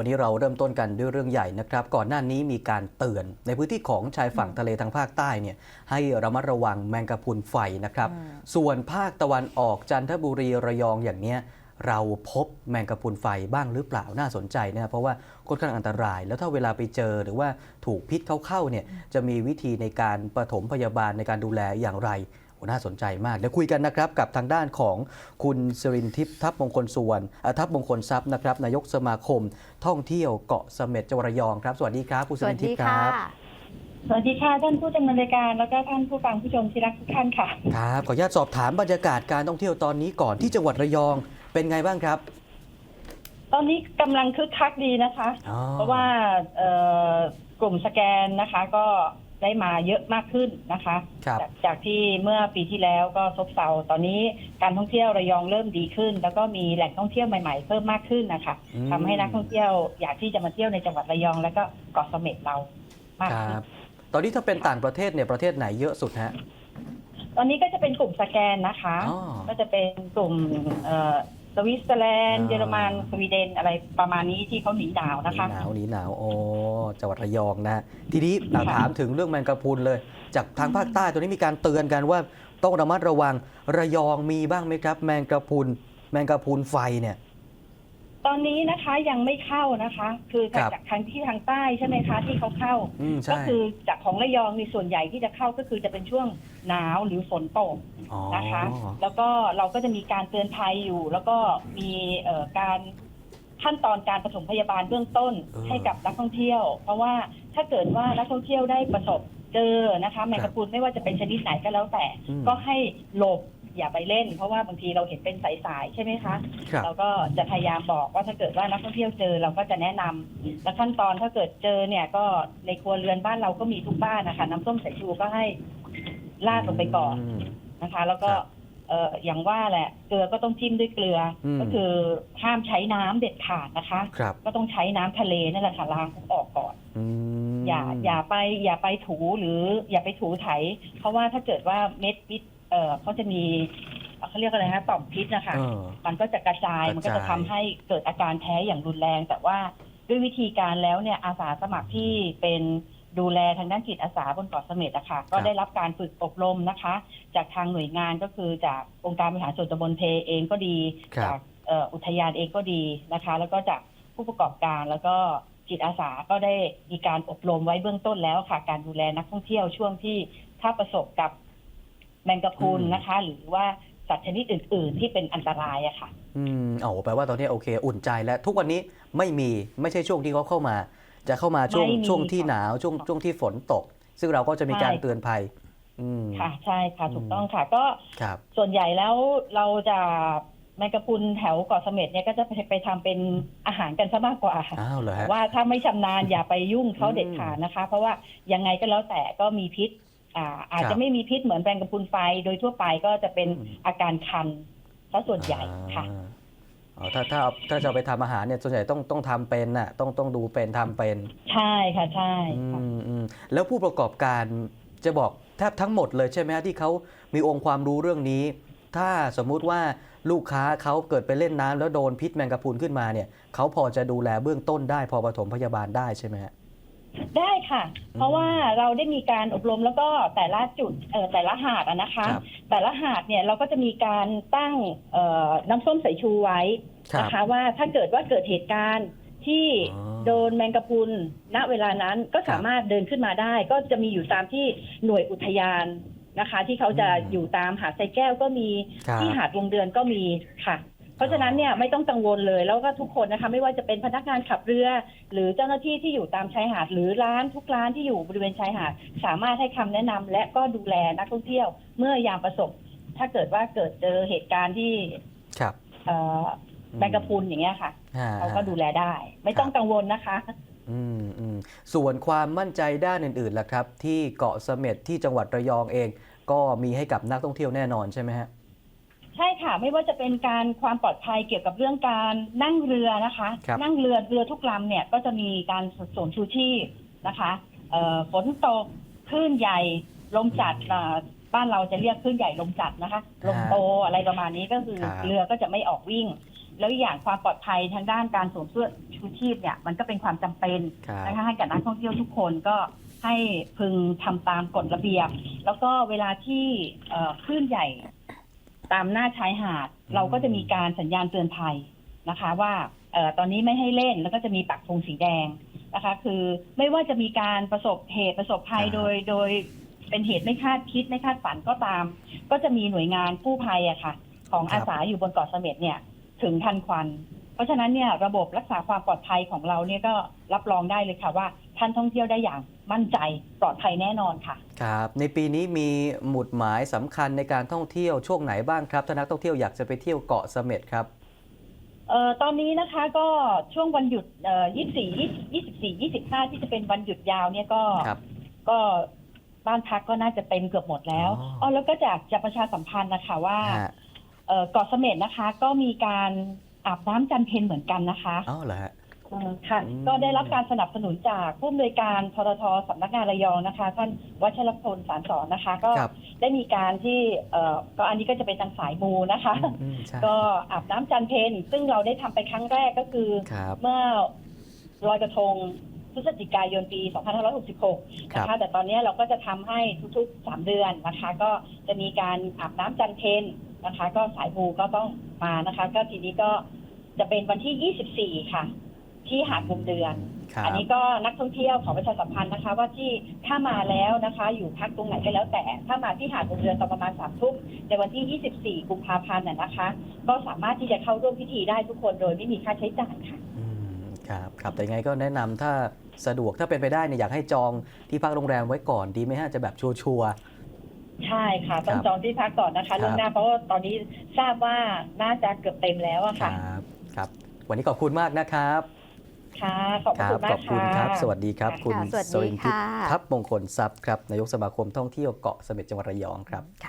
วันนี้เราเริ่มต้นกันด้วยเรื่องใหญ่นะครับ ก่อนหน้านี้มีการเตือน ในพื้นที่ของชายฝั่งทะเลทางภาคใต้เนี่ยให้ระมัดระวังแมงกะพรุนไฟนะครับ ส่วนภาคตะวันออกจันทบุรีระยองอย่างเนี้ยเราพบแมงกะพรุนไฟบ้างหรือเปล่าน่าสนใจนะครับเพราะว่าค่อนข้างอันตราย แล้วถ้าเวลาไปเจอหรือว่าถูกพิษเข้าๆเนี่ยจะมีวิธีในการปฐมพยาบาลในการดูแลอย่างไรโอ้ น่าสนใจมาก เดี๋ยวคุยกันนะครับกับทางด้านของคุณสรินทิพย์ทัพมงคลสุวรรณเอ่อทัพมงคลทรัพย์นะครับนายกสมาคม ท่องเที่ยวเกาะเสม็ดจังหวัดระยองครับ สวัสดีครับ คุณสสวัริสนทิพดีย์คค่ะรับสวัสดีค่ะท่านผู้ดำเนินรายการแล้วก็ท่านผู้ฟังผู้ชมที่รักทุกท่านค่ะครับขออนุญาตสอบถามบรรยากาศการท่องเที่ยวตอนนี้ก่อนที่จังหวัดระยองเป็นไงบ้างครับ ตอนนี้กำลังคึกคักดีนะคะอ๋อเพราะว่าเอ่อกลุ่มสแกนนะคะก็ ได้มาเยอะมากขึ้นนะคะครับจากจากที่เมื่อปีที่แล้วก็ซบเซาตอนนี้การท่องเที่ยวระยองเริ่มดีขึ้น แล้วก็มีแหล่งท่องเที่ยวใหม่ๆเพิ่มมากขึ้นนะคะอืม ทำให้นักท่องเที่ยวอยากที่จะมาเที่ยวในจังหวัดระยอง แล้วก็เกาะเสม็ดเรามากคขึ้นรับตอนนี้ถ้าเป็นต่างประเทศเนี่ยประเทศไหนเยอะสุดฮะตอนนี้ก็จะเป็นกลุ่มสแกนนะคะ อ๋อ ก็จะเป็นกลุ่มเอ่อ สวิตเซอร์แลนด์อ่า เยอรมันสวีเดนอะไรประมาณนี้ที่เขาหนีหนาวหนะคะนีหนาวหนีหนาวโอ้จังหวัดระยองนะฮะทีนี้อะค่ะถามถึงเรื่องแมงกะพรุนเลย จากทางภาคใต้ตัวนี้มีการเตือนกันว่าต้องระมัดระวังระยองมีบ้างไหมครับ แมงกะพรุนแมงกะพรุนไฟเนี่ย ตอนนี้นะคะยังไม่เข้านะคะ คือครับจากทางที่ทางใต้ใช่ไหมคะที่เขาเข้า อืมก็ใช่คือจากของระยองในส่วนใหญ่ที่จะเข้าก็คือจะเป็นช่วงหนาวหรือฝนตกอ๋อ นะคะ แล้วก็เราก็จะมีการเตือนภัยอยู่ แล้วก็มีเอ่อการขั้นตอนการปฐมพยาบาลเบื้องต้นเออให้กับนักท่องเที่ยว เพราะว่าถ้าเกิดว่านักท่องเที่ยวได้ประสบเจอนะคะแมงกะพรุนไม่ว่าจะเป็นชนิดไหนก็แล้วแต่ อืม ก็ให้หลบ อย่าไปเล่น เพราะว่าบางทีเราเห็นเป็นสายๆใช่ไหมคะครับ เราก็จะพยายามบอกว่าถ้าเกิดว่านักท่องเที่ยวเจอเราก็จะแนะนำและขั้นตอนถ้าเกิดเจอเนี่ยก็ในครัวเรือนบ้านเราก็มีทุกบ้านนะคะน้ำส้มสายชูก็ให้ลาดลงไปก่อน ม นะคะ แล้วก็ครับเอ่ออย่างว่าแหละเกลือก็ต้องจิ้มด้วยเกลืออม ก็คือห้ามใช้น้ำเด็ดขาดนะคะ ครับก็ต้องใช้น้ำทะเลนั่นแหละค่ะล้างออกก่อน อืม อย่าอย่าไปอย่าไปถูหรืออย่าไปถูไถ เพราะว่าถ้าเกิดว่าเม็ดพิษ เอ่อเขาจะมีเขาเรียกอะไรนะต่อมพิษนะคะ เออ มันก็จะกระจายกระจาย มันก็จะทำให้เกิดอาการแพ้อย่างรุนแรง แต่ว่าด้วยวิธีการแล้วเนี่ยอาสาสมัครที่เป็นดูแลทางด้านจิตอาสาบนเกาะเสม็ดอะค่ะก็ได้รับการฝึกอบรมนะคะ จากทางหน่วยงานก็คือจากองค์การบริหารส่วนตำบลเพเองก็ดี ครับจากเอ่ออุทยานเองก็ดีนะคะ แล้วก็จากผู้ประกอบการแล้วก็จิตอาสาก็ได้มีการอบรมไว้เบื้องต้นแล้วค่ะ การดูแลนักท่องเที่ยวช่วงที่ถ้าประสบกับ แมงกะพรุนอืมนะคะ หรือว่าสัตว์ชนิดอื่น ๆ ที่เป็นอันตรายอะค่ะ อืมโอ้แปลว่าตอนนี้โอเค อุ่นใจแล้ว ทุกวันนี้ไม่มีไม่ใช่ช่วงที่เขาเข้ามา จะเข้ามาช่วงไม่มีช่วงที่ค่ะหนาวช่วงช่วงที่ฝนตก ซึ่งเราก็จะมีการใช่ เตือนภัย อืม ค่ะ ใช่ค่ะ อืม ถูกต้องค่ะ ก็ครับ ส่วนใหญ่แล้วเราจะแมงกะพรุนแถวเกาะเสม็ดเนี่ยก็จะไปไปทำเป็นอาหารกันซะมากกว่าอ้าวเหรอฮะ ว่าถ้าไม่ชำนาญอย่าไปยุ่งเขาอืม เด็ดขาดนะคะ เพราะว่ายังไงก็แล้วแต่ก็มีพิษ อ่าอาจครัจะบไม่มีพิษเหมือนแมงกะพรุนไฟ โดยทั่วไปก็จะเป็นอืมอาการคันซะส่วนใหญ่ค่ะอ่าอ๋อถ้าถ้าเอาถ้าจะเอาไปทำอาหารเนี่ยส่วนใหญ่ต้องต้องทำเป็นน่ะต้องต้องดูเป็นทำเป็น ใช่ค่ะใช่อืค่ะมอืมแล้วผู้ประกอบการจะบอกแทบทั้งหมดเลยใช่ไหมฮะที่เขามีองค์ความรู้เรื่องนี้ ถ้าสมมุติว่าลูกค้าเขาเกิดไปเล่นน้ำแล้วโดนพิษแมงกะพรุนขึ้นมาเนี่ยเขาพอจะดูแลเบื้องต้นได้พอปฐมพยาบาลได้ใช่ไหมฮะ ได้ค่ะ เพราะว่าเราได้มีการอบรมแล้วก็แต่ละจุดเอ่อแต่ละหาดอะนะคะครับแต่ละหาดเนี่ยเราก็จะมีการตั้งเอ่อน้ำส้มสายชูไว้ครับนะคะว่าถ้าเกิดว่าเกิดเหตุการณ์ที่อ๋อโดนแมงกะพรุนณเวลานั้นก็สามารถเดินขึ้นมาได้ ก็จะมีอยู่ตามที่หน่วยอุทยานนะคะ ที่เขาจะอืมอยู่ตามหาดไซแก้วก็มีครับที่หาดวงเดือนก็มีค่ะ เพราะฉะนั้นเนี่ยไม่ต้องกังวลเลยแล้วก็ทุกคนนะคะไม่ว่าจะเป็นพนักงานขับเรือ หรือเจ้าหน้าที่ที่อยู่ตามชายหาด หรือร้านทุกร้านที่อยู่บริเวณชายหาด สามารถให้คำแนะนำและก็ดูแลนักท่องเที่ยว เมื่อยามประสบ ถ้าเกิดว่าเกิดเจอเหตุการณ์ที่ครับเอ่อแมงกะพรุนอย่างเงี้ยค่ะอ่เขาก็ดูแลได้ ไม่ต้องกังวลนะคะอืมอืมส่วนความมั่นใจด้านอื่นๆล่ะครับ ที่เกาะเสม็ดที่จังหวัดระยองเอง ก็มีให้กับนักท่องเที่ยวแน่นอนใช่ไหมฮะ ใช่ค่ะ ไม่ว่าจะเป็นการความปลอดภัยเกี่ยวกับเรื่องการนั่งเรือนะคะ ครับ นั่งเรือเรือทุกลำเนี่ยก็จะมีการสวมชูชีพนะคะเอ่อฝนตกคลื่นใหญ่ลมจัดอ่าบ้านเราจะเรียกคลื่นใหญ่ลมจัดนะคะ ลมโตอะไรประมาณนี้ก็คือครับ เรือก็จะไม่ออกวิ่ง แล้วอีกอย่างความปลอดภัยทางด้านการสวมเสื้อชชูชีพเนี่ยมันก็เป็นความจำเป็น ครับ นะคะให้กับนักท่องเที่ยวทุกคนก็ให้พึงทำตามกฎระเบียบ แล้วก็เวลาที่เอ่อคลื่นใหญ่ ตามหน้าชายหาด เราก็จะมีการสัญญาณเตือนภัยนะคะ ว่าเอ่อตอนนี้ไม่ให้เล่นแล้วก็จะมีปักธงสีแดงนะคะ คือไม่ว่าจะมีการประสบเหตุประสบภัยครับโดยโดยเป็นเหตุไม่คาดคิดไม่คาดฝันก็ตาม ก็จะมีหน่วยงานกู้ภัยอะค่ะ ของอาสาอยู่บนเกาะเสม็ดเนี่ย ถึงทันควัน เพราะฉะนั้นเนี่ยระบบรักษาความปลอดภัยของเราเนี่ยก็รับรองได้เลยค่ะว่าท่านท่องเที่ยวได้อย่าง มั่นใจปลอดภัยแน่นอนค่ะ ครับ ในปีนี้มีหมุดหมายสำคัญในการท่องเที่ยวช่วงไหนบ้างครับถ้านักท่องเที่ยวอยากจะไปเที่ยวเกาะเสม็ดครับ เอ่อตอนนี้นะคะก็ช่วงวันหยุดเอ่อ24 24 25 ที่จะเป็นวันหยุดยาวเนี่ยก็ครับก็บ้านพักก็น่าจะเต็มเกือบหมดแล้วอ๋ออ๋อ๋อแล้วก็จากจะประชาสัมพันธ์นะคะว่าฮะเอ่อเกาะเสม็ดนะคะ ก็มีการอาบน้ำจันเพนเหมือนกันนะคะอ๋อเหรอฮะเอ่อ ค่ะอืมก็ได้รับการสนับสนุนจากผู้อำนวยการทททสำนักงานระยองนะคะ ท่านวัชรพลสารสอนนะคะ ก็ครับได้มีการที่เอ่อก็อันนี้ก็จะเป็นทางสายมูนะคะ อืมอืมใช่ก็อาบน้ำจันเพนซึ่งเราได้ทำไปครั้งแรกก็คือ ครับ เมื่อลอยกระทงพฤศจิกายนปี 2566ครับนะคะแต่ตอนนี้เราก็จะทำให้ทุกๆ 3 เดือนนะคะ ก็จะมีการอาบน้ำจันเพนนะคะ ก็สายมูก็ต้องมานะคะ ก็ทีนี้ก็จะเป็นวันที่ 24 ค่ะ ที่หาดมุมเดือน ครับอันนี้ก็นักท่องเที่ยวขอประชาสัมพันธ์นะคะ ว่าที่ถ้ามาแล้วนะคะ อยู่พักตรงไหนก็แล้วแต่ ถ้ามาที่หาดมุมเดือนตอนประมาณสามทุ่มในวันที่ 24 กุมภาพันธ์น่ะนะคะ ก็สามารถที่จะเข้าร่วมพิธีได้ทุกคนโดยไม่มีค่าใช้จ่ายค่ะ อืมครับครับแต่ยังไงก็แนะนำถ้าสะดวกถ้าเป็นไปได้เนี่ยอยากให้จองที่พักโรงแรมไว้ก่อนดีไหมฮะจะแบบชัวร์ ใช่ค่ะ ต้องครับจองที่พักก่อนนะครัคะบ ล่วงหน้าเพราะว่าตอนนี้ทราบว่าน่าจะเกือบเต็มแล้วอะๆคค่ะ รับ ครับ วันนี้ขอบคุณมากนะครับ ค่ะ ขอบพคระรัคุณมาขกอบคุณค่ะ ครับ สวัสดีครับค่ะคุณค่ะสวัสดีรินทิพย์ค่ะ ทัพมงคลทรัพย์ครับ นายกสมาคมท่องเที่ยวเกาะเสม็ดจังหวัดระยองครับ ค่ะ